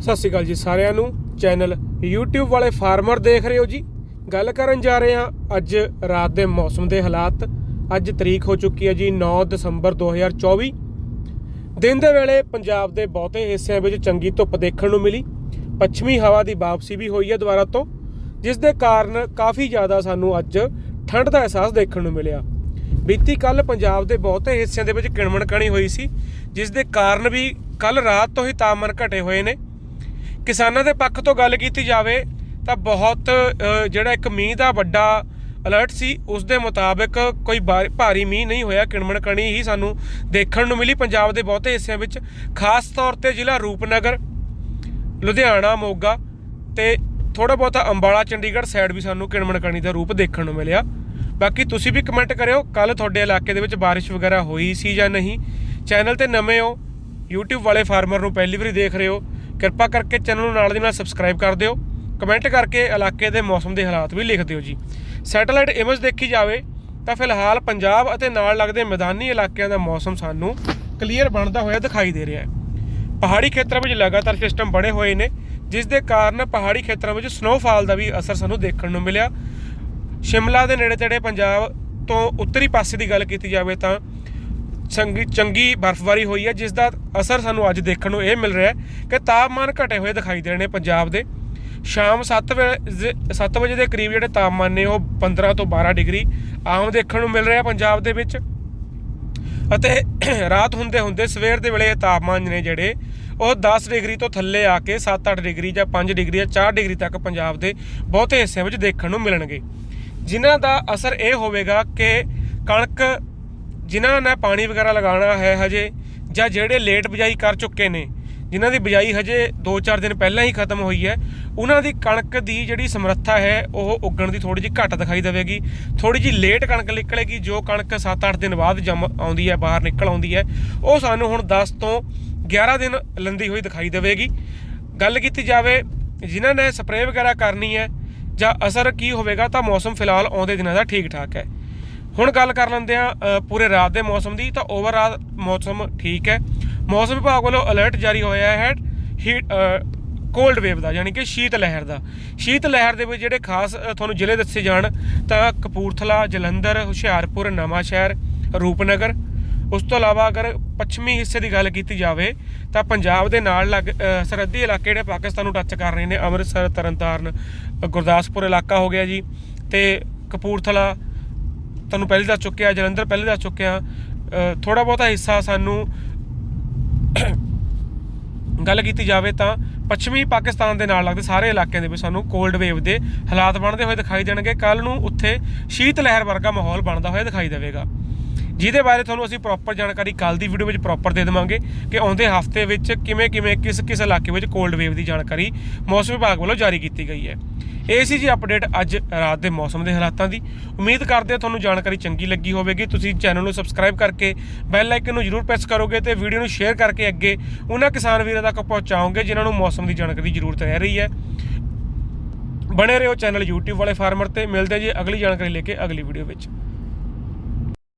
ਸਤਿ ਸ਼੍ਰੀ ਅਕਾਲ ਜੀ ਸਾਰਿਆਂ ਨੂੰ। ਚੈਨਲ YouTube ਵਾਲੇ ਫਾਰਮਰ ਦੇਖ ਰਹੇ ਹੋ ਜੀ। ਗੱਲ ਕਰਨ ਜਾ ਰਹੇ ਹਾਂ ਅੱਜ ਰਾਤ ਦੇ ਮੌਸਮ ਦੇ ਹਾਲਾਤ। ਅੱਜ ਤਰੀਕ ਹੋ ਚੁੱਕੀ ਹੈ ਜੀ 9 ਦਸੰਬਰ 2024 ਦਿਨ ਦੇ ਵੇਲੇ ਪੰਜਾਬ ਦੇ ਬਹੁਤੇ ਹਿੱਸਿਆਂ ਵਿੱਚ ਚੰਗੀ ਧੁੱਪ ਦੇਖਣ ਨੂੰ ਮਿਲੀ। ਪੱਛਮੀ ਹਵਾ ਦੀ ਵਾਪਸੀ ਵੀ ਹੋਈ ਹੈ ਦੁਬਾਰਾ ਤੋਂ, ਜਿਸ ਦੇ ਕਾਰਨ ਕਾਫੀ ਜ਼ਿਆਦਾ ਸਾਨੂੰ ਅੱਜ ਠੰਡ ਦਾ ਅਹਿਸਾਸ ਦੇਖਣ ਨੂੰ ਮਿਲਿਆ। ਬੀਤੀ ਕੱਲ ਪੰਜਾਬ ਦੇ ਬਹੁਤੇ ਹਿੱਸਿਆਂ ਦੇ ਵਿੱਚ ਕਿਣਮਣ ਕਣੀ ਹੋਈ ਸੀ, ਜਿਸ ਦੇ ਕਾਰਨ ਵੀ ਕੱਲ ਰਾਤ ਤੋਂ ਹੀ ਤਾਪਮਾਨ ਘਟੇ ਹੋਏ ਨੇ। ਕਿਸਾਨਾਂ ਦੇ ਪੱਖ ਤੋਂ ਗੱਲ ਕੀਤੀ ਜਾਵੇ ਤਾਂ ਬਹੁਤ ਜਿਹੜਾ ਇੱਕ ਮੀਂਹ ਦਾ ਵੱਡਾ ਅਲਰਟ ਸੀ, ਉਸ ਦੇ ਮੁਤਾਬਕ ਕੋਈ ਬਾ- ਭਾਰੀ ਮੀਂਹ ਨਹੀਂ ਹੋਇਆ। ਕਿਣਮਣ ਕਣੀ ਹੀ ਸਾਨੂੰ ਦੇਖਣ ਨੂੰ ਮਿਲੀ ਪੰਜਾਬ ਦੇ ਬਹੁਤੇ ਹਿੱਸਿਆਂ ਵਿੱਚ, ਖਾਸ ਤੌਰ ਤੇ ਜ਼ਿਲ੍ਹਾ ਰੂਪਨਗਰ, ਲੁਧਿਆਣਾ, ਮੋਗਾ ਤੇ ਥੋੜਾ ਬਹੁਤਾ ਅੰਬਾਲਾ, ਚੰਡੀਗੜ੍ਹ ਸਾਈਡ ਵੀ ਸਾਨੂੰ ਕਿਣਮਣ ਕਣੀ ਦਾ ਰੂਪ ਦੇਖਣ ਨੂੰ ਮਿਲਿਆ। ਬਾਕੀ ਤੁਸੀਂ ਵੀ ਕਮੈਂਟ ਕਰਿਓ ਕੱਲ ਤੁਹਾਡੇ ਇਲਾਕੇ ਦੇ ਵਿੱਚ ਬਾਰਿਸ਼ ਵਗੈਰਾ ਹੋਈ ਸੀ ਜਾਂ ਨਹੀਂ। ਚੈਨਲ ਤੇ ਨਵੇਂ ਹੋ, YouTube ਵਾਲੇ ਫਾਰਮਰ ਨੂੰ ਪਹਿਲੀ ਵਾਰੀ ਦੇਖ ਰਹੇ ਹੋ। ਕਿਰਪਾ ਕਰਕੇ ਚੈਨਲ ਨੂੰ ਨਾਲ ਦੀ ਨਾਲ ਸਬਸਕ੍ਰਾਈਬ ਕਰ ਦਿਓ। ਕਮੈਂਟ ਕਰਕੇ ਇਲਾਕੇ ਦੇ ਮੌਸਮ ਦੇ ਹਾਲਾਤ ਵੀ ਲਿਖ ਦਿਓ ਜੀ। ਸੈਟੇਲਾਈਟ ਇਮੇਜ ਦੇਖੀ ਜਾਵੇ ਤਾਂ ਫਿਲਹਾਲ ਪੰਜਾਬ ਅਤੇ ਨਾਲ ਲੱਗਦੇ ਮੈਦਾਨੀ ਇਲਾਕਿਆਂ ਦਾ ਮੌਸਮ ਸਾਨੂੰ ਕਲੀਅਰ ਬਣਦਾ ਹੋਇਆ ਦਿਖਾਈ ਦੇ ਰਿਹਾ ਹੈ। ਪਹਾੜੀ ਖੇਤਰਾਂ ਵਿੱਚ ਲਗਾਤਾਰ ਸਿਸਟਮ ਬਣੇ ਹੋਏ ਨੇ, ਜਿਸ ਦੇ ਕਾਰਨ ਪਹਾੜੀ ਖੇਤਰਾਂ ਵਿੱਚ ਸਨੋਫਾਲ ਦਾ ਵੀ ਅਸਰ ਸਾਨੂੰ ਦੇਖਣ ਨੂੰ ਮਿਲਿਆ। ਸ਼ਿਮਲਾ ਦੇ ਨੇੜੇ ਤੇੜੇ ਪੰਜਾਬ ਤੋਂ ਉੱਤਰੀ ਪਾਸੇ ਦੀ ਗੱਲ ਕੀਤੀ ਜਾਵੇ ਤਾਂ ਚੰਗੀ ਚੰਗੀ ਬਰਫ਼ਬਾਰੀ ਹੋਈ ਹੈ ਜਿਸ ਦਾ ਅਸਰ ਸਾਨੂੰ ਅੱਜ ਦੇਖਣ ਨੂੰ ਇਹ ਮਿਲ ਰਿਹਾ ਹੈ ਕਿ ਤਾਪਮਾਨ ਘਟੇ ਹੋਏ ਦਿਖਾਈ ਦੇ ਰਹੇ ਨੇ ਪੰਜਾਬ ਦੇ। ਸ਼ਾਮ 7 ਵਜੇ 7 ਵਜੇ ਦੇ ਕਰੀਬ ਜਿਹੜੇ ਤਾਪਮਾਨ ਨੇ, ਉਹ 15 ਤੋਂ 12 ਡਿਗਰੀ ਆਮ ਦੇਖਣ ਨੂੰ ਮਿਲ ਰਿਹਾ ਪੰਜਾਬ ਦੇ ਵਿੱਚ। ਅਤੇ ਰਾਤ ਹੁੰਦੇ ਹੁੰਦੇ ਸਵੇਰ ਦੇ ਵੇਲੇ ਤਾਪਮਾਨ ਨੇ ਜਿਹੜੇ, ਉਹ 10 ਡਿਗਰੀ ਤੋਂ ਥੱਲੇ ਆ ਕੇ 7-8 ਡਿਗਰੀ ਜਾਂ 5 ਡਿਗਰੀ ਜਾਂ 4 ਡਿਗਰੀ ਤੱਕ ਪੰਜਾਬ ਦੇ ਬਹੁਤੇ ਹਿੱਸਿਆਂ ਵਿੱਚ ਦੇਖਣ ਨੂੰ ਮਿਲਣਗੇ। ਜਿਨ੍ਹਾਂ ਦਾ ਅਸਰ ਇਹ ਹੋਵੇਗਾ ਕਿ ਕਣਕ ਜਿਨ੍ਹਾਂ ਨੇ ਪਾਣੀ ਵਗੈਰਾ ਲਗਾਉਣਾ ਹੈ ਹਜੇ ਜਾਂ ਜਿਹੜੇ ਲੇਟ ਬਿਜਾਈ ਕਰ ਚੁੱਕੇ ਨੇ, ਜਿਨ੍ਹਾਂ ਦੀ ਬਿਜਾਈ ਹਜੇ 2-4 ਦਿਨ ਪਹਿਲਾਂ ਹੀ ਖਤਮ ਹੋਈ ਹੈ, ਉਹਨਾਂ ਦੀ ਕਣਕ ਦੀ ਜਿਹੜੀ ਸਮਰੱਥਾ ਹੈ, ਉਹ ਉੱਗਣ ਦੀ ਥੋੜੀ ਜਿਹੀ ਘੱਟ ਦਿਖਾਈ ਦੇਵੇਗੀ। ਥੋੜੀ ਜਿਹੀ ਲੇਟ ਕਣਕ ਨਿਕਲੇਗੀ, ਜੋ ਕਣਕ 7-8 ਦਿਨ ਬਾਅਦ ਜਮ ਆਉਂਦੀ ਹੈ, ਬਾਹਰ ਨਿਕਲ ਆਉਂਦੀ ਹੈ, ਉਹ ਸਾਨੂੰ ਹੁਣ 10 ਤੋਂ 11 ਦਿਨ ਲੰਦੀ ਹੋਈ ਦਿਖਾਈ ਦੇਵੇਗੀ। ਗੱਲ ਕੀਤੀ ਜਾਵੇ ਜਿਨ੍ਹਾਂ ਨੇ ਸਪਰੇਅ ਵਗੈਰਾ ਕਰਨੀ ਹੈ ਜਾਂ ਅਸਰ ਕੀ ਹੋਵੇਗਾ, ਤਾਂ ਮੌਸਮ ਫਿਲਹਾਲ ਆਉਂਦੇ ਦਿਨਾਂ ਦਾ ਠੀਕ ਠਾਕ ਹੈ। ਹੁਣ ਗੱਲ ਕਰ ਲੈਂਦੇ ਆ ਪੂਰੇ ਰਾਤ ਦੇ ਮੌਸਮ ਦੀ, ਤਾਂ ਓਵਰਆਲ ਮੌਸਮ ਠੀਕ ਹੈ। ਮੌਸਮ ਵਿਭਾਗ ਵੱਲੋਂ ਅਲਰਟ ਜਾਰੀ ਹੋਇਆ ਹੈ ਹੀਟ ਕੋਲਡ ਵੇਵ ਦਾ, ਯਾਨੀ ਕਿ ਸ਼ੀਤ ਲਹਿਰ ਦਾ। ਸ਼ੀਤ ਲਹਿਰ ਦੇ ਵਿੱਚ ਜਿਹੜੇ ਖਾਸ ਤੁਹਾਨੂੰ ਜ਼ਿਲ੍ਹੇ ਦੱਸੇ ਜਾਣ, ਤਾਂ ਕਪੂਰਥਲਾ, ਜਲੰਧਰ, ਹੁਸ਼ਿਆਰਪੁਰ, ਨਵਾਂਸ਼ਹਿਰ, ਰੂਪਨਗਰ। ਉਸ ਤੋਂ ਇਲਾਵਾ ਅਗਰ ਪੱਛਮੀ ਹਿੱਸੇ ਦੀ ਗੱਲ ਕੀਤੀ ਜਾਵੇ, ਤਾਂ ਪੰਜਾਬ ਦੇ ਨਾਲ ਲੱਗ ਸਰਹੱਦੀ ਇਲਾਕੇ ਜਿਹੜੇ ਪਾਕਿਸਤਾਨ ਨੂੰ ਟੱਚ ਕਰ ਰਹੇ ਨੇ, ਅੰਮ੍ਰਿਤਸਰ, ਤਰਨਤਾਰਨ, ਗੁਰਦਾਸਪੁਰ ਇਲਾਕਾ ਹੋ ਗਿਆ ਜੀ, ਤੇ ਕਪੂਰਥਲਾ ਤੁਹਾਨੂੰ ਪਹਿਲੇ ਦੱਸ ਚੁੱਕਿਆ ਜਲੰਧਰ ਪਹਿਲੇ ਦੱਸ ਚੁੱਕਿਆ ਥੋੜਾ ਬਹੁਤਾ ਹਿੱਸਾ ਸਾਨੂੰ ਗੱਲ ਕੀਤੀ ਜਾਵੇ ਤਾਂ ਪੱਛਮੀ ਪਾਕਿਸਤਾਨ ਦੇ ਨਾਲ ਲੱਗਦੇ ਸਾਰੇ ਇਲਾਕਿਆਂ ਦੇ ਵਿੱਚ ਸਾਨੂੰ ਕੋਲਡ ਵੇਵ ਦੇ ਹਾਲਾਤ ਬਣਦੇ ਹੋਏ ਦਿਖਾਈ ਦੇਣਗੇ। ਕੱਲ ਨੂੰ ਉੱਥੇ ਸ਼ੀਤ ਲਹਿਰ ਵਰਗਾ ਮਾਹੌਲ ਬਣਦਾ ਹੋਇਆ ਦਿਖਾਈ ਦੇਵੇਗਾ। ਜਿਹਦੇ ਬਾਰੇ ਤੁਹਾਨੂੰ ਅਸੀਂ ਪ੍ਰੋਪਰ ਜਾਣਕਾਰੀ ਕੱਲ ਦੀ ਵੀਡੀਓ ਵਿੱਚ ਪ੍ਰੋਪਰ ਦੇ ਦੇਵਾਂਗੇ ਕਿ ਆਉਂਦੇ ਹਫ਼ਤੇ ਵਿੱਚ ਕਿਵੇਂ ਕਿਵੇਂ, ਕਿਸ ਕਿਸ ਇਲਾਕੇ ਵਿੱਚ ਕੋਲਡ ਵੇਵ ਦੀ ਜਾਣਕਾਰੀ ਮੌਸਮ ਵਿਭਾਗ ਵੱਲੋਂ ਜਾਰੀ ਕੀਤੀ ਗਈ ਹੈ। ਇਹ ਸੀ ਜੀ ਅਪਡੇਟ ਅੱਜ ਰਾਤ ਦੇ ਮੌਸਮ ਦੇ ਹਾਲਾਤਾਂ ਦੀ। ਉਮੀਦ ਕਰਦੇ ਹਾਂ ਤੁਹਾਨੂੰ ਜਾਣਕਾਰੀ ਚੰਗੀ ਲੱਗੀ ਹੋਵੇਗੀ। ਤੁਸੀਂ ਚੈਨਲ ਨੂੰ ਸਬਸਕ੍ਰਾਈਬ ਕਰਕੇ ਬੈਲ ਆਈਕਨ ਨੂੰ ਜਰੂਰ ਪ੍ਰੈਸ ਕਰੋਗੇ ਤੇ ਵੀਡੀਓ ਨੂੰ ਸ਼ੇਅਰ ਕਰਕੇ ਅੱਗੇ ਉਹਨਾਂ ਕਿਸਾਨ ਵੀਰਾਂ ਤੱਕ ਪਹੁੰਚਾਓਗੇ ਜਿਨ੍ਹਾਂ ਨੂੰ ਮੌਸਮ ਦੀ ਜਾਣਕਾਰੀ ਦੀ ਜ਼ਰੂਰਤ ਰਹਿ ਰਹੀ ਹੈ। ਬਣੇ ਰਹੋ ਚੈਨਲ YouTube ਵਾਲੇ ਫਾਰਮਰ ਤੇ। ਮਿਲਦੇ ਹਾਂ ਜੀ ਅਗਲੀ ਜਾਣਕਾਰੀ ਲੈ ਕੇ ਅਗਲੀ ਵੀਡੀਓ ਵਿੱਚ।